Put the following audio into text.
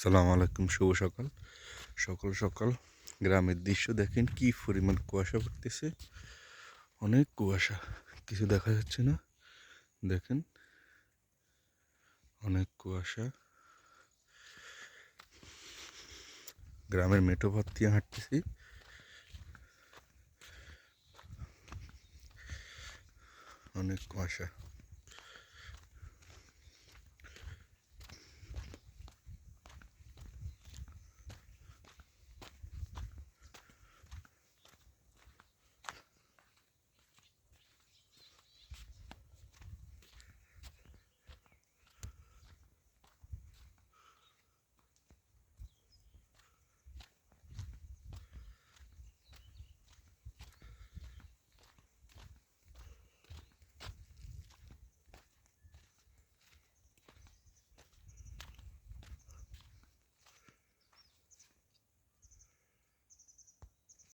সালাম আলাইকুম, শুভ সকাল। সকাল সকাল গ্রামের দৃশ্য দেখেন কি পরিমাণ কুয়াশা পড়তেছে। অনেক কুয়াশা, কিছু দেখা যাচ্ছে না। দেখেন, অনেক কুয়াশা। গ্রামের মেঠো পথ দিয়ে হাঁটতেছি। অনেক কুয়াশা।